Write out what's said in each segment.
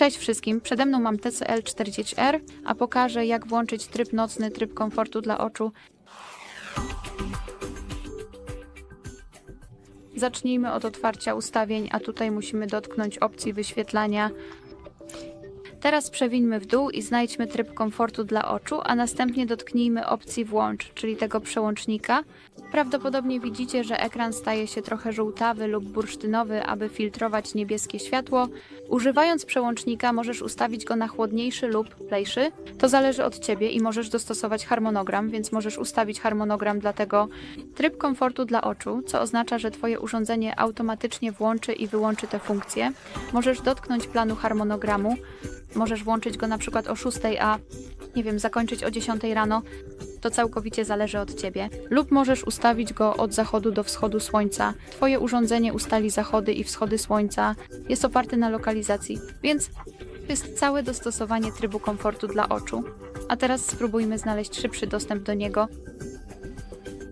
Cześć wszystkim, przede mną mam TCL 40R, a pokażę jak włączyć tryb nocny, tryb komfortu dla oczu. Zacznijmy od otwarcia ustawień, a tutaj musimy dotknąć opcji wyświetlania. Teraz przewińmy w dół i znajdźmy tryb komfortu dla oczu, a następnie dotknijmy opcji włącz, czyli tego przełącznika. Prawdopodobnie widzicie, że ekran staje się trochę żółtawy lub bursztynowy, aby filtrować niebieskie światło. Używając przełącznika możesz ustawić go na chłodniejszy lub plejszy. To zależy od Ciebie i możesz dostosować harmonogram, więc możesz ustawić harmonogram dla tego tryb komfortu dla oczu, co oznacza, że Twoje urządzenie automatycznie włączy i wyłączy te funkcje. Możesz dotknąć planu harmonogramu, możesz włączyć go na przykład o 6, a nie wiem, zakończyć o 10 rano. To całkowicie zależy od Ciebie. Lub możesz ustawić go od zachodu do wschodu słońca. Twoje urządzenie ustali zachody i wschody słońca. Jest oparte na lokalizacji, więc to jest całe dostosowanie trybu komfortu dla oczu. A teraz spróbujmy znaleźć szybszy dostęp do niego.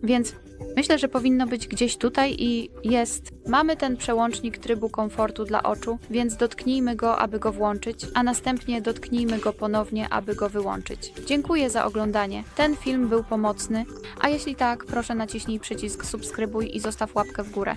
Więc myślę, że powinno być gdzieś tutaj i jest. Mamy ten przełącznik trybu komfortu dla oczu, więc dotknijmy go, aby go włączyć, a następnie dotknijmy go ponownie, aby go wyłączyć. Dziękuję za oglądanie. Ten film był pomocny, a jeśli tak, proszę naciśnij przycisk subskrybuj i zostaw łapkę w górę.